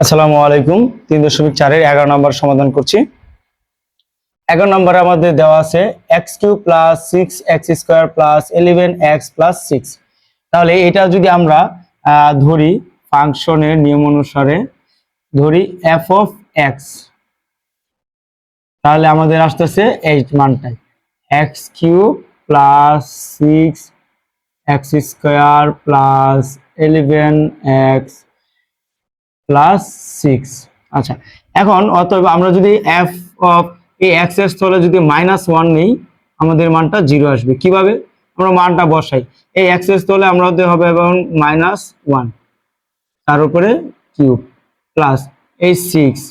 আসসালামু আলাইকুম। তিন দশমিক চারের এগারো নম্বর সমাধান করছি। এগারো নম্বরে আমাদের দেওয়া আছে x cube plus six x square plus eleven x plus six তাহলে এটা যদি আমরা ধরি ফাংশনের নিয়ম অনুসারে, ধরি এফ অফ এক্স তাহলে আমাদের আসতেছে এই মানটাই। X cube plus six x square plus eleven x plus six আচ্ছা এখন অতএব আমরা যদি এফ অফ এই এক্সের স্থলে যদি মাইনাস ওয়ান নেই, আমাদের মানটা জিরো আসবে। কীভাবে? আমরা মানটা বসাই। এই এক্সের স্থলে আমরা হবে এবং মাইনাস ওয়ান তার উপরে কিউব প্লাস এই সিক্স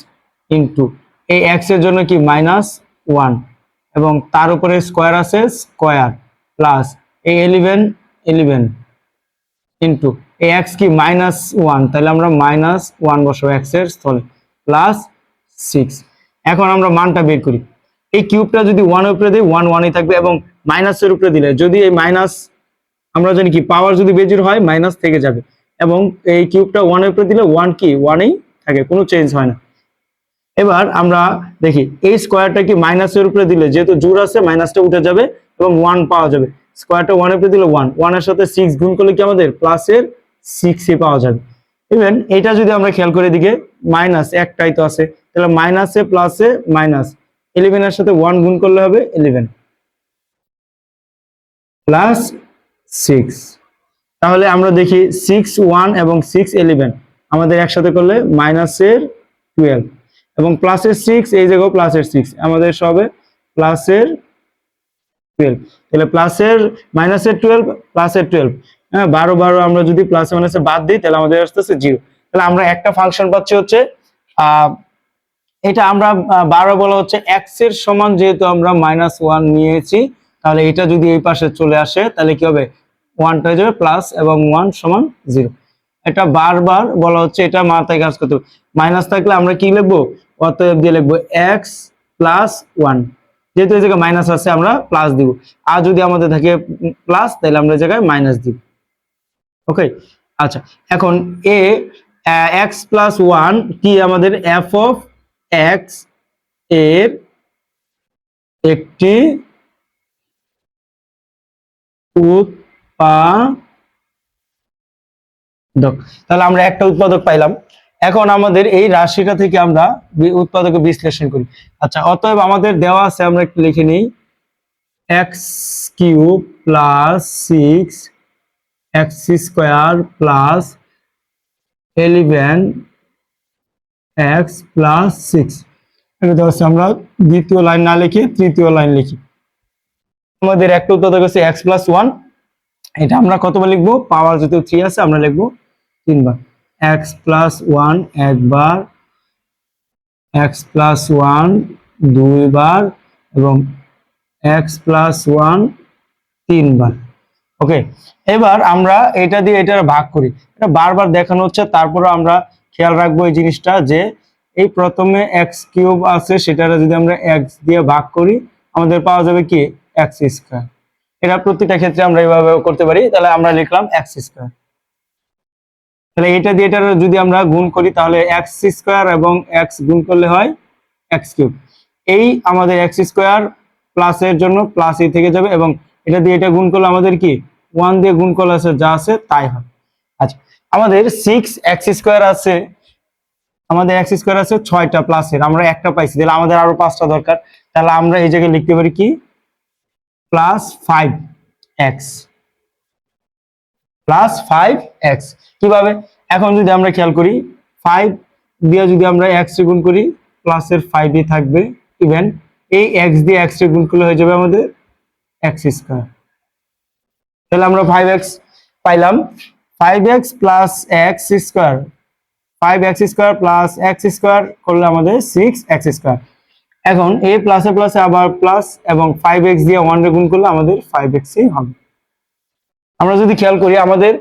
ইন্টু এই এক্সের জন্য কি? মাইনাস ওয়ান এবং তার উপরে স্কোয়ার আছে স্কোয়ার প্লাস এই এলিভেন এলিভেন ইন্টু এক্স কি মাইনাস ওয়ান তাহলে আমরা মাইনাস ওয়ান বসাবো এক্সের স্থলে প্লাস সিক্স এখন আমরা মানটা বের করি। এই কিউবটা যদি ওয়ান উপরে দিই ওয়ান ওয়ানই থাকবে এবং মাইনাসের উপরে দিলে, যদি এই মাইনাস আমরা জানি কি পাওয়ার যদি বেজির হয় মাইনাস থেকে যাবে। এবং এই কিউবটা ওয়ানের উপরে দিলে ওয়ান কি ওয়ানেই থাকে, কোনো চেঞ্জ হয় না। এবার আমরা দেখি, এই স্কোয়ারটা কি মাইনাসের উপরে দিলে, যেহেতু জোর আছে মাইনাসটা উঠে যাবে এবং ওয়ান পাওয়া যাবে। স্কোয়ারটা ওয়ানের উপরে দিলে ওয়ান ওয়ানের সাথে সিক্স গুণ করলে কি আমাদের? প্লাসের সিক্সই পাওয়া যাবে। ইভেন এটা যদি আমরা খেয়াল করে দিকে মাইনাস একটাই তো আছে। তাহলে মাইনাসে প্লাসে মাইনাস ইলেভেনের সাথে ওয়ান গুণ করলে হবে ইলেভেন প্লাস সিক্স তাহলে আমরা দেখি সিক্স ওয়ান এবং সিক্স ইলেভেন আমাদের একসাথে করলে মাইনাসের টুয়েলভ এবং প্লাসের সিক্স এই জায়গাও প্লাসের সিক্স আমাদের সবে প্লাসের টুয়েলভ তাহলে প্লাসের মাইনাসের টুয়েলভ প্লাসের টুয়েলভ হ্যাঁ বারো বারো আমরা যদি প্লাস মাইনাসে বাদ দিই, তাহলে আমাদের আসতেছে জিরো তাহলে আমরা একটা ফাংশন পাচ্ছি হচ্ছে এটা আমরা বারো বলা হচ্ছে এক্সের সমান যেহেতু আমরা মাইনাস ওয়ান নিয়েছি, তাহলে এটা যদি এই পাশে চলে আসে, তাহলে কি হবে? ওয়ানটা হয়ে যাবে প্লাস এবং ওয়ান সমান জিরো এটা বারবার বলা হচ্ছে, এটা মাথায় কাজ করতে মাইনাস থাকলে আমরা কি লিখব? অতএব দিয়ে লিখব এক্স প্লাস ওয়ান যেহেতু এই জায়গায় মাইনাস আছে, আমরা প্লাস দিব। আর যদি আমাদের থাকে প্লাস তাহলে আমরা এই জায়গায় মাইনাস দিব। ওকে আচ্ছা এখন এ এক্স প্লাস ওয়ান কি আমাদের এফ অফ এক্সের একটি উৎপাদক? তাহলে আমরা একটা উৎপাদক পাইলাম। এখন আমাদের এই রাশিটা থেকে আমরা উৎপাদকে বিশ্লেষণ করি। আচ্ছা অতএব আমাদের দেওয়া আছে, আমরা একটু লিখে নিই। X cube plus six x square plus eleven x plus six এটা দেওয়া আছে, আমরা দ্বিতীয় লাইন না লিখে তৃতীয় লাইন লিখি। আমাদের একটা উৎপাদক হচ্ছে এক্স প্লাস ওয়ান এটা আমরা কতবার লিখব? পাওয়ার যেহেতু থ্রি আছে, আমরা লিখব তিনবার। এক্স প্লাস ওয়ান একবার এক্স প্লাস ওয়ান দুইবার এবং এক্স প্লাস ওয়ান তিনবার ওকে এবার আমরা এটা দিয়ে এটা ভাগ করি। এটা বারবার দেখানো হচ্ছে তারপরে আমরা খেয়াল রাখব এই জিনিসটা যে এই প্রথমে এক্স কিউব আছে সেটা যদি আমরা এক্স দিয়ে ভাগ করি, আমাদের পাওয়া যাবে কি? এক্স স্কোয়ার এটা প্রত্যেকটা ক্ষেত্রে আমরা এইভাবে করতে পারি। তাহলে আমরা লিখলাম এক্স স্কোয়ার তাহলে এটা দিয়ে এটা যদি আমরা গুণ করি, তাহলে এক্স স্কোয়ার এবং এক্স গুণ করলে হয় এক্স কিউব এই আমাদের এক্স স্কোয়ার প্লাসের জন্য প্লাস এই থেকে যাবে এবং এটা দিয়ে এটা গুণ করলে আমাদের কি? ওয়ান দিয়ে গুণ করলে আছে, যা আছে তাই হয়। আচ্ছা আমাদের সিক্স এক্স স্কোয়ার আছে। আমাদের এক্স স্কোয়ার আছে ছয়টা প্লাসের আমরা একটা পাইছি, তাহলে আমাদের আরও পাঁচটা দরকার। তাহলে আমরা এই জায়গায় লিখতে পারি কি? Plus five x plus five x কীভাবে? এখন যদি আমরা খেয়াল করি ফাইভ দিয়ে যদি আমরা এক্স গুণ করি প্লাসের ফাইভ ফাইভই থাকবে ইভেন এই এক্স দিয়ে এক্স গুণ করলে হয়ে যাবে আমাদের এক্স স্কোয়ার তাহলে আমরা ফাইভ এক্স পাইলাম। Five x plus x square five x square plus x square করলে আমাদের সিক্স এক্স স্কোয়ার এখন এ প্লাসে প্লাসে আবার প্লাস এবং ফাইভ এক্স দিয়ে ওয়ান গুণ করলে আমাদের ফাইভ এক্সই হবে। আমরা যদি খেয়াল করি, আমাদের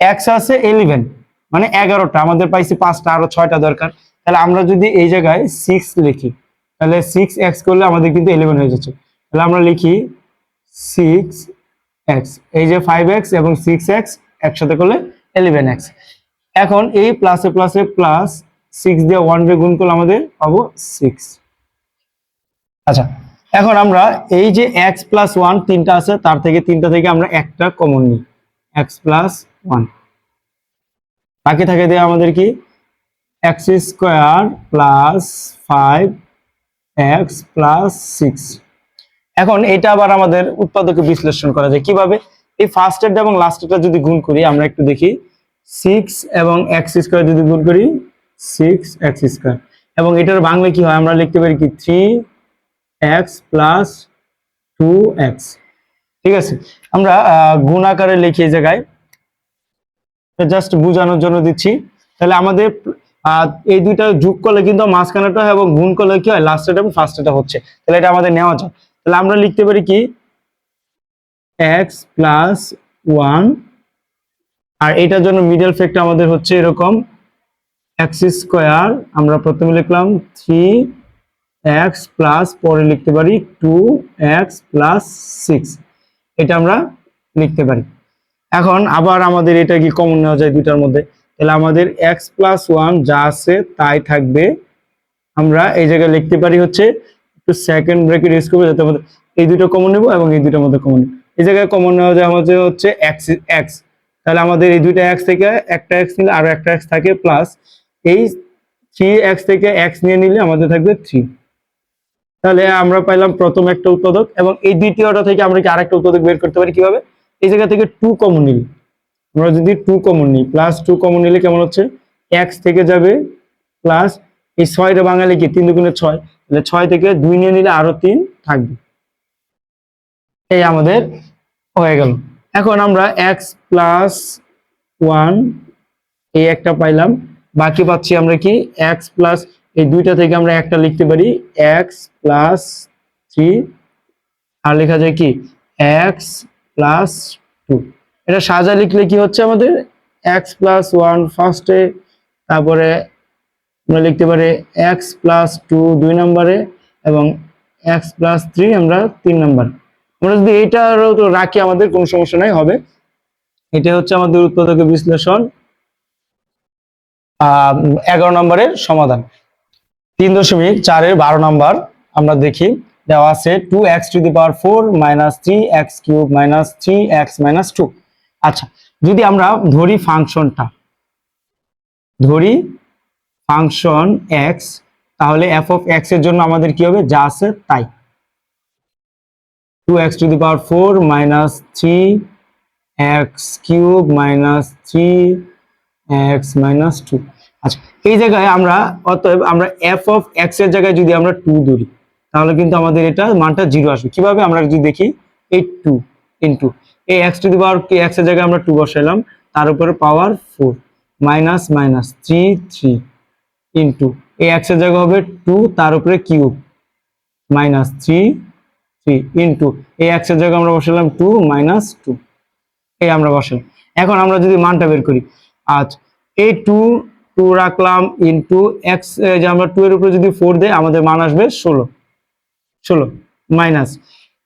এক্স আছে ইলেভেন মানে এগারোটা, আমাদের পাইছি পাঁচটা, আরও ছয়টা দরকার। তাহলে আমরা যদি এই জায়গায় সিক্স লিখি, তাহলে সিক্স এক্স করলে আমাদের কিন্তু ইলেভেন হয়ে যাচ্ছে। তাহলে আমরা লিখি সিক্স এক্স এই যে ফাইভ এক্স এবং সিক্স এক্স একসাথে করলে ইলেভেন এক্স এখন এই প্লাসে প্লাসে প্লাস সিক্স দিয়ে ওয়ান দিয়ে গুণ করলে আমাদের পাবো সিক্স আচ্ছা এখন আমরা এই যে এক্স প্লাস ওয়ান তিনটা আছে, তার থেকে তিনটা থেকে আমরা একটা কমন নিই। এক্স প্লাস ওয়ান বাকি থাকে দিয়ে আমাদের কি? X square plus five x plus six এখন এটা আবার আমাদের উৎপাদকে বিশ্লেষণ করা যায়। কীভাবে? এই ফার্স্ট ফার্স্টেরটা এবং লাস্ট লাস্টেরটা যদি গুণ করি, আমরা একটু দেখি। সিক্স এবং এক্স স্কোয়ার যদি গুণ করি সিক্স এক্স স্কোয়ার এবং এটার বাংলা কি হয়? আমরা লিখতে পারি কি? Three x plus two x ঠিক আছে, আমরা গুণ আকারে লিখি এই জায়গায়। জাস্ট বোঝানোর জন্য দিচ্ছি। তাহলে আমাদের এই দুইটা যোগ করলে কিন্তু মাঝখানেটা হয় এবং গুণ করলে কি হয় লাস্টেটা এবং ফার্স্টেটা হচ্ছে। তাহলে এটা আমাদের নেওয়া যায় তাহলে আমরা লিখতে পারি কি? এক্স প্লাস ওয়ান আর এটার জন্য মিডল ফ্যাক্টর আমাদের হচ্ছে এরকম। এক্স স্কোয়ার আমরা প্রথমে লিখলাম থ্রি এক্স প্লাস পরে লিখতে পারি টু এক্স প্লাস সিক্স এটা আমরা লিখতে পারি। এখন আবার আমাদের এটা কি কমন নেওয়া যায় দুইটার মধ্যে? তাহলে আমাদের এক্স প্লাস ওয়ান যা আছে তাই থাকবে। আমরা এই জায়গায় লিখতে পারি হচ্ছে একটু সেকেন্ড ব্রেকেট ইউজ করব যাতে আমাদের এই দুটো কমন নেব এবং এই দুটোর মধ্যে কমন এই জায়গায় কমন নেওয়া যায় আমাদের হচ্ছে এক্স এক্স তাহলে আমাদের এই দুইটা এক্স থেকে একটা এক্স নিলে আরও একটা এক্স থাকে প্লাস এই থ্রি এক্স থেকে এক্স নিয়ে নিলে আমাদের থাকবে থ্রি তাহলে আমরা পাইলাম প্রথম একটা উৎপাদক এবং এই দ্বিতীয়টা থেকে আমরা কি আরেকটা উৎপাদক বের করতে পারি কীভাবে? এই জায়গা থেকে টু কমন নিই আমরা যদি টু কমন নিই প্লাস টু কমন নিলে কেমন হচ্ছে? এক্স থেকে যাবে প্লাস এই ছয়টা বাঙালি কি? তিন দুগুণে ছয়। তাহলে ছয় থেকে দুই নিয়ে নিলে আরও তিন থাকবে। এই আমাদের হয়ে গেল। এখন আমরা এক্স প্লাস ওয়ান এই একটা পাইলাম। বাকি পাচ্ছি আমরা কি? এক্স প্লাস এই দুইটা থেকে আমরা একটা লিখতে পারি এক্স প্লাস থ্রি আর লেখা যায় কি? এক্স প্লাস টু এটা সাজা লিখলে কি হচ্ছে আমাদের? এক্স প্লাস ওয়ান ফার্স্টে তারপরে আমরা লিখতে পারি এক্স প্লাস টু দুই নম্বরে এবং এক্স প্লাস থ্রি আমরা তিন নম্বর। আমরা যদি এইটারও তো রাখি আমাদের, কোনো সমস্যা নাই, হবে। এটা হচ্ছে আমাদের উৎপাদকের বিশ্লেষণ এগারো নম্বরের সমাধান। তিন দশমিক চারের বারো নম্বর আমরা দেখি, দেওয়া আছে two x to the power four minus three x cube minus three x minus two আচ্ছা যদি আমরা ধরি ফাংশনটা, ধরি ফাংশন এক্স তাহলে এফ অফ এক্সের জন্য আমাদের কি হবে? যা আছে তাই। Two x to the power four minus three x cube minus three x minus two আচ্ছা এই জায়গায় আমরা, অতএব আমরা এফ অফ এক্সের জায়গায় যদি আমরা টু ধরি, তাহলে কিন্তু আমাদের এটা মানটা জিরো আসবে। কীভাবে? আমরা যদি দেখি এই টু ইন্টু এই এক্স টু দি পাওয়ার এক্সের জায়গায় আমরা টু বসাইলাম, তার উপরে power four minus minus three three into এই এক্সের জায়গা হবে টু তার উপরে cube minus three three into এই এক্সের জায়গায় আমরা বসালাম টু মাইনাস টু এই আমরা বসালাম এখন আমরা যদি মানটা বের করি আচ্ছা এই টু টু রাখলাম ইন্টু এক্স যে আমরা টু এর উপরে যদি ফোর দেয় আমাদের মান আসবে ষোলো। ষোলো মাইনাস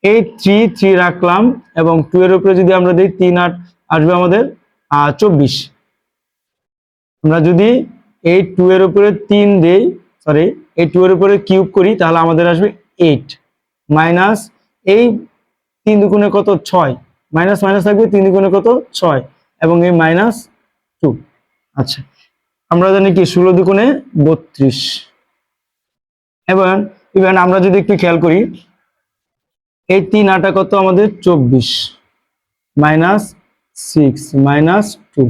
এই থ্রি থ্রি রাখলাম এবং টু এর উপরে যদি আমরা দিই তিন আট, আসবে আমাদের চব্বিশ। আমরা যদি এই টু এর উপরে তিন দেই সরি এই টু এর উপরে কিউব করি, তাহলে আমাদের আসবে এইট মাইনাস এই তিন দুগুণে কত? ছয়। মাইনাস মাইনাস থাকবে তিন দুগুণে কত? ছয়। এবং এই মাইনাস টু আচ্ছা। আমরা জানি কি, ষোলো দুগুণে বত্রিশ। এবং ইভেন আমরা যদি একটু খেয়াল করি, এই তিন আটা কত আমাদের? চব্বিশ। Minus six, minus two.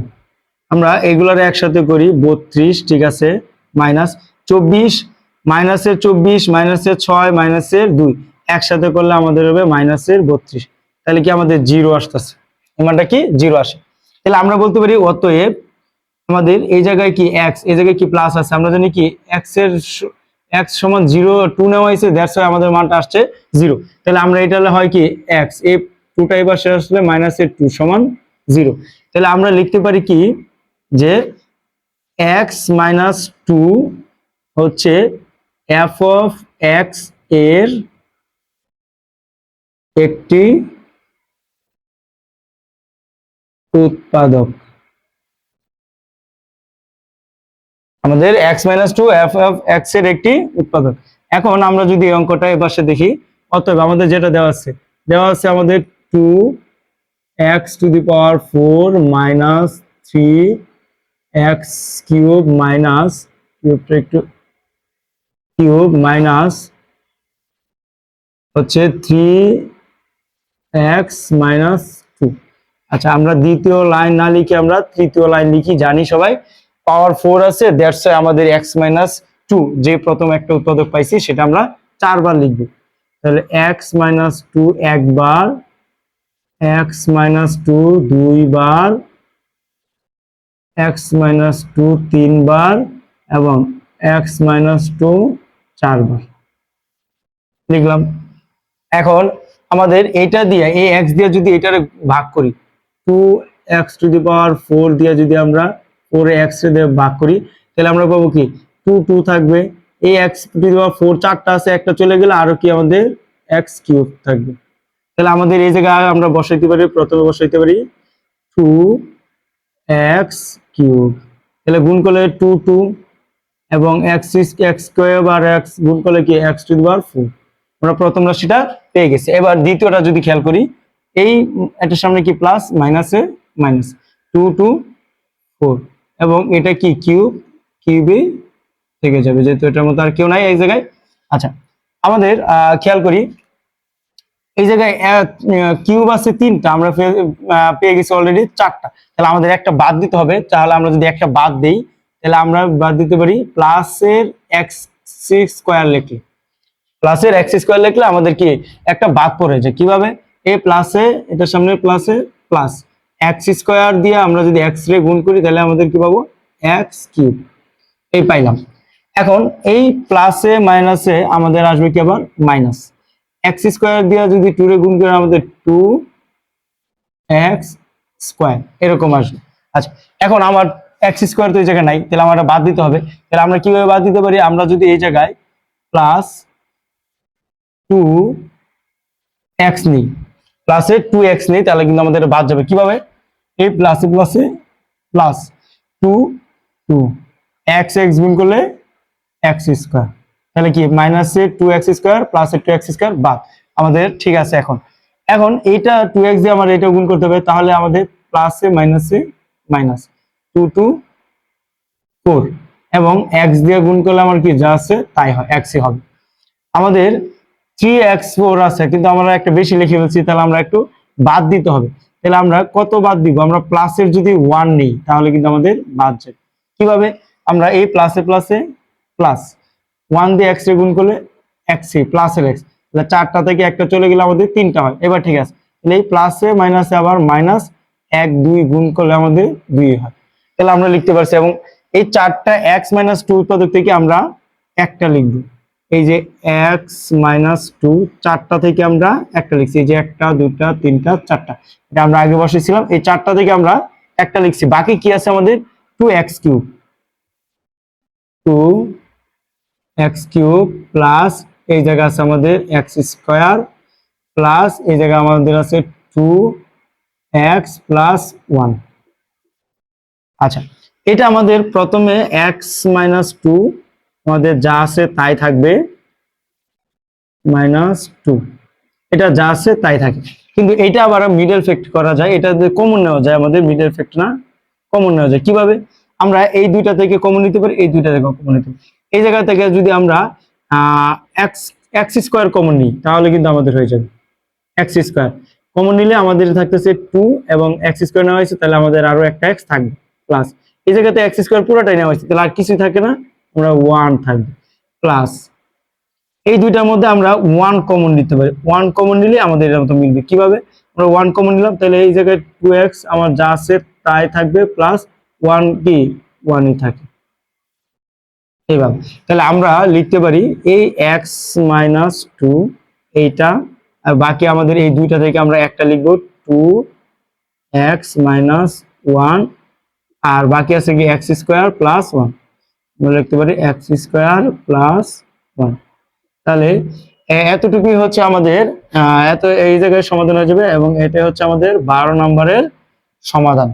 আমরা এগুলার একসাথে করি, বত্রিশ, ঠিক আছে? মাইনাস চব্বিশ, মাইনাসের চব্বিশ, মাইনাসের ছয়, মাইনাসের দুই। একসাথে করলে আমাদের হবে মাইনাসের বত্রিশ। তাহলে কি আমাদের জিরো আসতেছে? এই মানটা কি? জিরো আসে। তাহলে আমরা বলতে পারি, অতএব আমাদের এই জায়গায় কি এক্স এই জায়গায় কি প্লাস আছে? আমরা জানি কি এক্সের এক্স সমান জিরো টু নেওয়া হয়েছে দ্যাটস আমাদের মানটা আসছে জিরো তাহলে আমরা এটা হয় কি এক্স এই টুটা এবার শেষ আসলে মাইনাস এর টু সমান জিরো তাহলে আমরা লিখতে পারি কি যে এক্স মাইনাস টু হচ্ছে এফ অফ এক্সের একটি উৎপাদক। আমাদের x minus two f f এক্সের একটি উৎপাদক। এখন আমরা যদি অঙ্কটা এপাশে দেখি, অতএব আমাদের যেটা দেওয়া আছে দেওয়া আছে আমাদের two x to the power four minus three x cube minus কিউবটা একটু কিউব মাইনাস হচ্ছে থ্রি এক্স মাইনাস টু আচ্ছা আমরা দ্বিতীয় লাইন না লিখে আমরা তৃতীয় লাইন লিখি, জানি সবাই। পাওয়ার ফোর আছে দ্যাটস আমাদের এক্স মাইনাস টু যে প্রথম একটা উৎপাদক পাইছি, সেটা আমরা চারবার লিখব। তাহলে এক্স মাইনাস টু একবার এক্স মাইনাস টু দুইবার এক্স মাইনাস টু তিনবার, এবং এক্স মাইনাস টু চারবার। লিখলাম। এখন আমাদের এটা দিয়ে, এই এক্স দিয়ে যদি এটারে ভাগ করি two x to the power four দিয়ে যদি আমরা ফোর এক্স দিয়ে ভাগ করি, তাহলে আমরা পাবো কি? টু টু থাকবে। এই এক্স টু ফোর চারটা আছে, একটা চলে গেলে আরও কি আমাদের এক্স কিউব থাকবে। তাহলে আমাদের এই জায়গায় আমরা বসাইতে পারি, প্রথমে বসাইতে পারি টু এক্স কিউব তাহলে গুণ করলে টু টু এবং এক্স এক্স স্কোয়ার আর এক্স গুণ করলে কি এক্স টু দি ফোর আমরা প্রথম রাশিটা পেয়ে গেছি। এবার দ্বিতীয়টা যদি খেয়াল করি, এই, এটার সামনে কি প্লাস মাইনাসে মাইনাস টু টু ফোর এবং এটা কি কিউব? কিউবে থেকে যাবে, যেহেতু এটার মতো আর কেউ নাই এই জায়গায়। আচ্ছা আমাদের খেয়াল করি, এই জায়গায় কিউব আছে তিনটা, আমরা পেয়ে- গেছি অলরেডি চারটা। তাহলে আমাদের একটা বাদ দিতে হবে, তাহলে আমরা যদি একটা বাদ দেই, তাহলে আমরা বাদ দিতে পারি প্লাসের এক্স স্কোয়ার লিখলে। প্লাসের এক্স স্কোয়ার লিখলে আমাদের কি? একটা বাদ পড়ে যায়। কীভাবে? এ প্লাসে, এটার সামনে প্লাসে, প্লাস। এক্স স্কোয়ার দিয়ে আমরা যদি এক্স রে গুণ করি, তাহলে আমাদের কি পাবো? এক্স কিউব এই পাইলাম। এখন এই প্লাসে মাইনাসে আমাদের আসবে কি আবার? মাইনাস এক্স স্কোয়ার দিয়ে যদি টু রে গুণ করে, আমাদের টু এক্স স্কোয়ার এরকম আসবে। আচ্ছা এখন আমার এক্স স্কোয়ার তো এই জায়গায় নাই, তাহলে আমার বাদ দিতে হবে। তাহলে আমরা কীভাবে বাদ দিতে পারি? আমরা যদি এই জায়গায় প্লাস টু এক্স নিই প্লাসে টু এক্স নিই, তাহলে কিন্তু আমাদের বাদ যাবে। কীভাবে? এই প্লাসে প্লাসে plus two two x x গুণ করলে এক্স স্কোয়ার তাহলে কি? মাইনাসে টু এক্স স্কোয়ার প্লাসে টু এক্স স্কোয়ার বাদ। আমাদের ঠিক আছে এখন। এখন এইটা টু এক্স দিয়ে আমার এটা গুণ করতে হবে। তাহলে আমাদের প্লাসে মাইনাসে মাইনাস টু টু ফোর এবং এক্স দিয়ে গুণ করলে আমার কি? যা আছে, তাই হয়। এক্সই হবে। আমাদের থ্রি এক্স ফোর আছে। কিন্তু আমরা একটা বেশি লিখে ফেলছি, তাহলে আমরা একটু বাদ দিতে হবে। তাহলে আমরা কত বাদ দিব? আমরা প্লাসের যদি ওয়ান নেই, তাহলে কিন্তু আমাদের বাদ যাবে কীভাবে? আমরা এই প্লাসে প্লাসে প্লাস ওয়ান দিয়ে এক্স রে গুণ করলে এক্স প্লাসের এক্স তাহলে চারটা থেকে একটা চলে গেলে আমাদের তিনটা হয়। এবার ঠিক আছে। তাহলে এই প্লাসে মাইনাসে আবার মাইনাস এক, দুই গুণ করলে আমাদের দুই হয়। তাহলে আমরা লিখতে পারছি এবং এই চারটা এক্স মাইনাস টু উৎপাদক থেকে আমরা একটা লিখব। এই যে এক্স মাইনাস টু চারটা থেকে আমরা একটা লিখছি। এই যে একটা দুটা তিনটা, চারটা। এটা আমরা আগে বসেছিলাম। এই চারটা থেকে আমরা একটা লিখছি। বাকি কি আছে আমাদের? Two x cube two x cube plus এই জায়গা আছে আমাদের এক্স স্কোয়ার প্লাস এই জায়গা আমাদের আছে টু এক্স প্লাস ওয়ান আচ্ছা এটা আমাদের প্রথমে এক্স মাইনাস টু আমাদের যা আছে তাই থাকবে মাইনাস টু এটা যা আছে তাই থাকে। কিন্তু এটা আবার মিডল ফ্যাক্ট করা যায়। এটা কমন নেওয়া যায় আমাদের মিডল ফ্যাক্ট না। কমন নেওয়া যায়। কীভাবে? আমরা এই দুইটা থেকে কমন নিতে পারি, এই দুইটা থেকে কমন নিতে পারি। এই জায়গা থেকে যদি আমরা এক্স স্কোয়ার কমন নিই, তাহলে কিন্তু আমাদের হয়ে যাবে। এক্স স্কোয়ার কমন নিলে আমাদের থাকতেছে টু এবং এক্স স্কোয়ার নেওয়া হয়েছে, তাহলে আমাদের আরও একটা এক্স থাকবে প্লাস এই জায়গাতে এক্স স্কোয়ার পুরোটাই নেওয়া হয়েছে, তাহলে আর কিছুই থাকে না। আমরা ওয়ান থাকবে প্লাস এই দুইটার মধ্যে আমরা ওয়ান কমন নিতে পারি। ওয়ান কমন নিলে আমাদের এর মতো মিলবে। কীভাবে? আমরা ওয়ান কমন নিলাম, তাহলে এই জায়গায় টু এক্স আমার যা আছে তাই থাকবে প্লাস ওয়ান কি ওয়ানই থাকে। এইভাবে। তাহলে আমরা লিখতে পারি এই এক্স মাইনাস টু এইটা, আর বাকি আমাদের এই দুইটা থেকে আমরা একটা লিখব টু এক্স মাইনাস ওয়ান আর বাকি আছে কি এক্স স্কোয়ার প্লাস ওয়ান আমরা লিখতে পারি এক্স স্কোয়ার প্লাস ওয়ান তাহলে এতটুকুই হচ্ছে আমাদের এত এই জায়গায় সমাধান হয়ে যাবে এবং এটা হচ্ছে আমাদের বারো নম্বরের সমাধান।